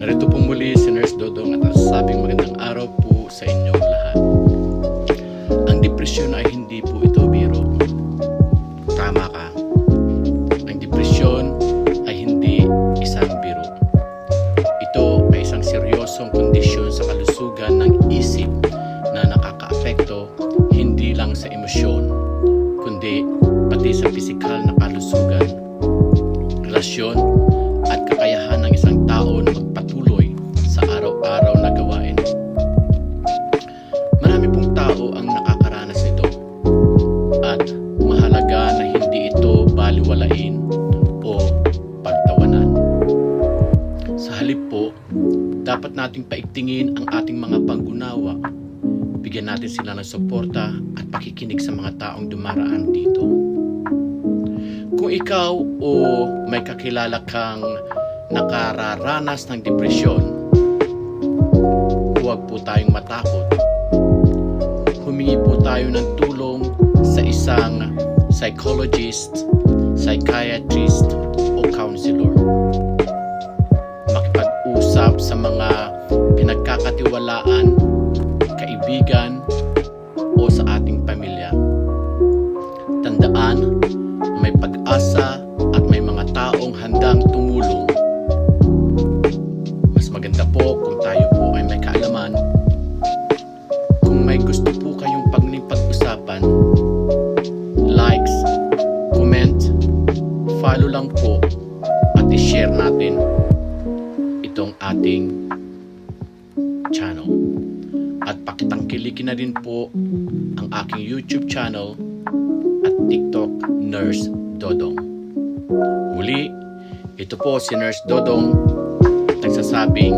Narito pong muli si Nurse Dodong at sabing magandang araw po sa inyong lahat. Ang depresyon ay hindi po ito biro. Tama ka. Ang depresyon ay hindi isang biro. Ito ay isang seryosong kondisyon sa kalusugan ng isip na nakakaapekto hindi lang sa emosyon, kundi pati sa pisikal na kalusugan, relasyon, baliwalain o pagtawanan. Sa halip po, dapat nating paigtingin ang ating mga panggunawa. Bigyan natin sila ng suporta at pakikinig sa mga taong dumaraan dito. Kung ikaw o may kakilala kang nakararanas ng depresyon, huwag po tayong matakot. Humingi po tayo ng tulong sa isang psychologist, sa mga pinagkakatiwalaan, kaibigan o sa ating pamilya. Tandaan, may pag-asa at may mga taong handang tumulong. Mas maganda po kung tayo po ay may kaalaman. Kung may gusto po kayong pagning pag-usapan, likes, comment, follow lang po ating channel. At pakitangkilikin na din po ang aking YouTube channel at TikTok Nurse Dodong. Muli, ito po si Nurse Dodong nagsasabing